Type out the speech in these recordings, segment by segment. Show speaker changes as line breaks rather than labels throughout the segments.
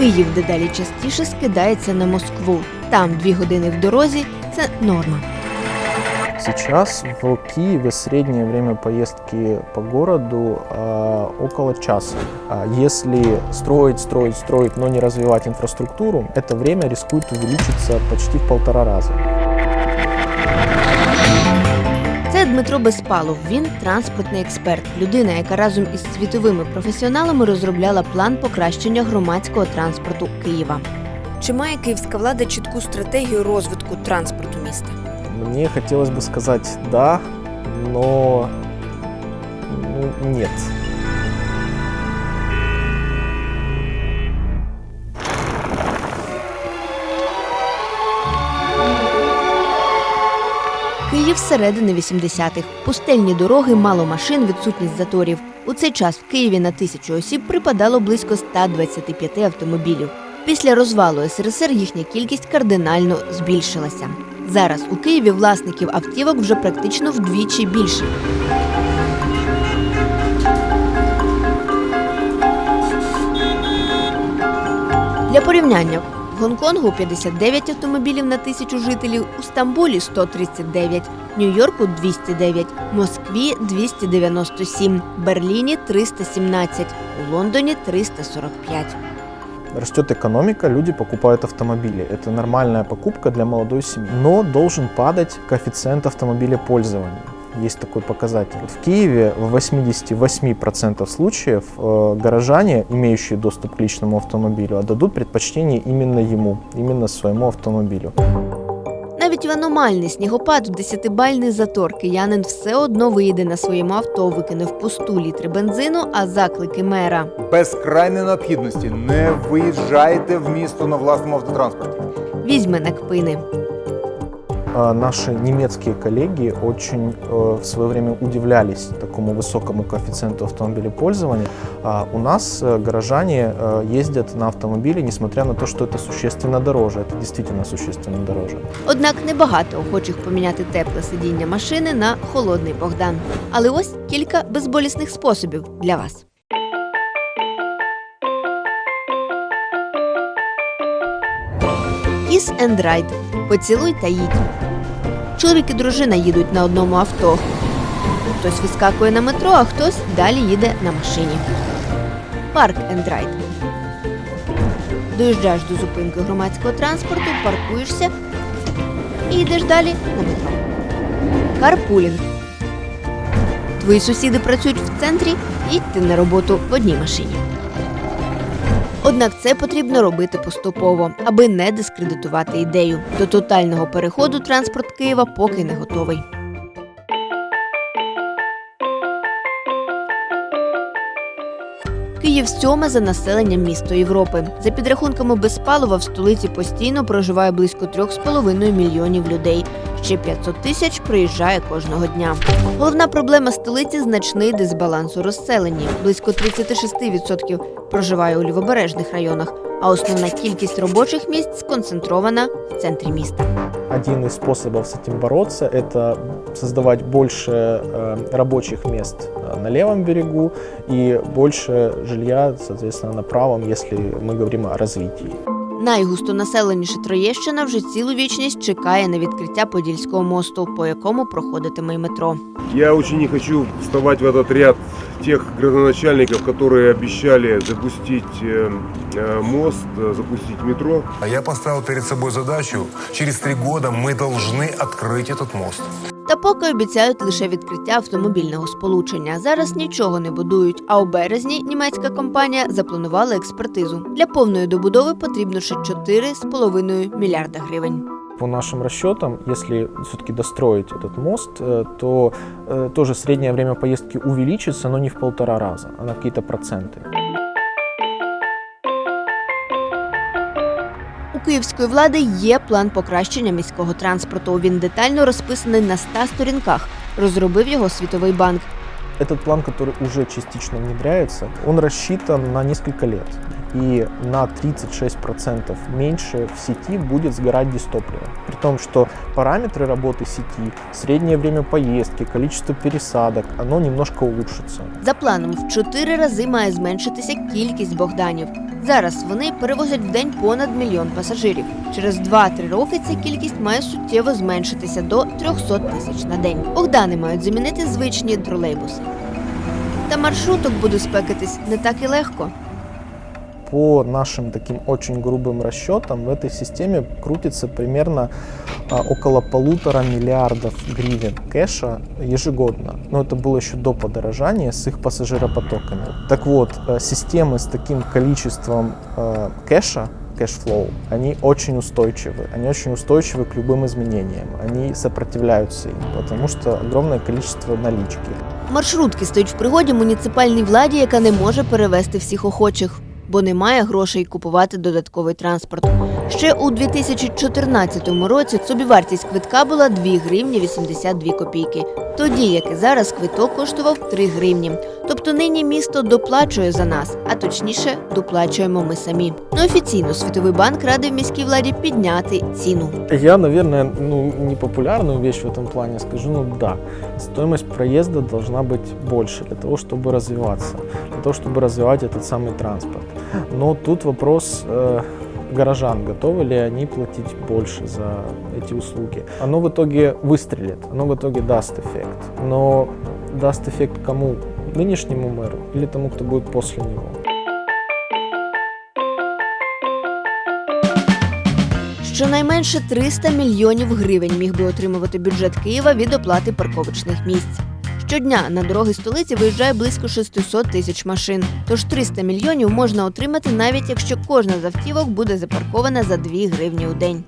Київ дедалі частіше скидається на Москву. Там дві години в дорозі це норма.
Сейчас в Киеве среднее время поездки по городу э, около. А Если строить, строить, строить, но не развивать инфраструктуру, это время рискует увеличиться почти в полтора раза.
Дмитро Безпалов. Він транспортний експерт, людина, яка разом із світовими професіоналами розробляла план покращення громадського транспорту Києва. Чи має київська влада чітку стратегію розвитку транспорту міста?
Мені хотілося б сказати да, но ну, нет.
Київ середини 80-х. Пустельні дороги, мало машин, відсутність заторів. У цей час в Києві на тисячу осіб припадало близько 125 автомобілів. Після розвалу СРСР їхня кількість кардинально збільшилася. Зараз у Києві власників автівок вже практично вдвічі більше. Для порівняння Гонконгу 59 автомобілів на тисячу жителів, у Стамбулі 139, Нью-Йорку 209, Москві 297, Берліні 317, у Лондоні 345.
Растет экономика, люди покупают автомобили. Это нормальная покупка для молодой семьи. Но должен падать коэффициент автомобиля пользования. Есть такой показатель. В Киеве в 88% случаев э, горожане, имеющие доступ к личному автомобилю, отдадут предпочтение именно ему, именно своему автомобилю.
Навіть в аномальний снігопад в 10-бальний затор киянин все одно виїде на своєму авто, викине впусту літри бензину, а заклики мера.
Без крайньої необхідності не виїжджайте в місто на власному автотранспорті.
Візьме на кпини
А Наши немецкие коллеги очень э, в свое время удивлялись такому высокому коэффициенту автомобилепользования. А у нас э, горожане э, ездят на автомобиле, несмотря на то, что это существенно дороже. Это действительно существенно дороже.
Однак небагато охочих поміняти тепле сидіння машини на холодний Богдан. Але ось кілька безболісних способів для вас. Kiss and Ride. Поцілуй та їдь. Чоловік і дружина їдуть на одному авто. Хтось вискакує на метро, а хтось далі їде на машині. Парк and Ride. Доїжджаєш до зупинки громадського транспорту, паркуєшся і йдеш далі на метро. Карпулінг. Твої сусіди працюють в центрі, їдьте на роботу в одній машині. Однак це потрібно робити поступово, аби не дискредитувати ідею. До тотального переходу транспорт Києва поки не готовий. Київ сьоме за населенням місто Європи. За підрахунками Безпалова в столиці постійно проживає близько 3,5 мільйонів людей. Ще 500 тисяч приїжджає кожного дня. Головна проблема столиці значний дисбаланс у розселенні. Близько 36% проживає у лівобережних районах, а основна кількість робочих місць сконцентрована в центрі міста.
Один из способов с этим бороться – это создавать больше э, рабочих мест э, на левом берегу и больше жилья, соответственно, на правом, если мы говорим о развитии.
Найгустонаселеніша Троєщина вже цілу вічність чекає на відкриття Подільського мосту, по якому проходитиме й метро.
Я очень не хочу вставать в этот ряд тех градоначальников, которые обещали запустить э, э, мост, э, запустить метро.
А я поставил перед собой задачу, через три года мы должны открыть этот мост.
Та поки обіцяють лише відкриття автомобільного сполучення. Зараз нічого не будують. А у березні німецька компанія запланувала експертизу. Для повної добудови потрібно ще 4,5 мільярда гривень.
По нашим расчетам, если все-таки достроить этот мост, э, то э, тоже среднее время поездки увеличится, но не в полтора раза, а на какие-то проценты.
У київської влади є план покращення міського транспорту. Він детально розписаний на 100 сторінках. Розробив його Світовий банк.
Этот план, который уже частично внедряется, он рассчитан на несколько лет. И на 36% меньше в сети будет сгорать дистоплива. При том, что параметры работы сети, среднее время поездки, количество пересадок, оно немножко улучшится.
За планом в чотири рази має зменшитися кількість Богданів. Зараз вони перевозять в день понад мільйон пасажирів. Через 2-3 роки ця кількість має суттєво зменшитися до 300 тисяч на день. Богдани мають замінити звичні тролейбуси. Та маршруток буде спекатись не так і легко
По нашим таким очень грубым расчетам в этой системе крутится примерно а, около полутора миллиардов гривен кэша ежегодно. Но это было еще до подорожания с их пассажиропотоками. Так вот, э, системы с таким количеством э, кэша, кэшфлоу, они очень устойчивы. Они очень устойчивы к любым изменениям. Они сопротивляются им, потому что огромное количество налички.
Маршрутки стають в пригоді муніципальній владі, яка не може перевезти всіх охочих, бо немає грошей купувати додатковий транспорт. Ще у 2014 році собівартість квитка була 2 гривні 82 копійки. Тоді, як і зараз, квиток коштував 3 гривні. Тобто нині місто доплачує за нас, а точніше, доплачуємо ми самі. Ну офіційно Світовий банк радив міській владі підняти ціну.
Я, наверное, ну, непопулярную вещь в этом плане скажу, ну да, стоимость проезда должна быть больше для того, чтобы развиваться, для того, чтобы развивать этот самый транспорт. Но тут вопрос э, горожан, готовы ли они платить больше за эти услуги. Оно в итоге выстрелит, оно в итоге даст эффект. Но даст эффект кому? Нынешнему мэру или тому, кто будет после него?
Щонайменше 300 мільйонів гривень міг би отримувати бюджет Києва від оплати парковочних місць. Щодня на дороги столиці виїжджає близько 600 тисяч машин. Тож 300 мільйонів можна отримати навіть якщо кожна з автівок буде запаркована за 2 гривні у день.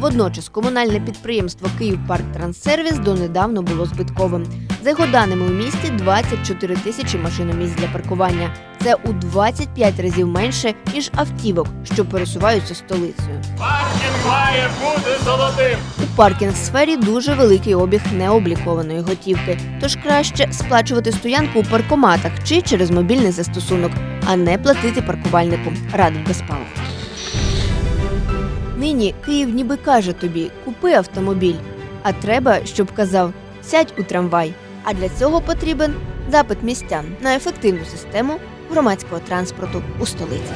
Водночас комунальне підприємство «Київпарктранссервіс» донедавно було збитковим. За його даними у місті 24 тисячі машиномісць для паркування. Це у 25 разів менше ніж автівок, що пересуваються столицею.
Паркінг має бути золотим.
У паркінг-сфері дуже великий обіг необлікованої готівки, тож краще сплачувати стоянку у паркоматах чи через мобільний застосунок, а не платити паркувальнику. Радить Безпалов. Нині Київ ніби каже тобі: купи автомобіль, а треба, щоб казав сядь у трамвай. А для цього потрібен запит містян на ефективну систему громадського транспорту у столиці.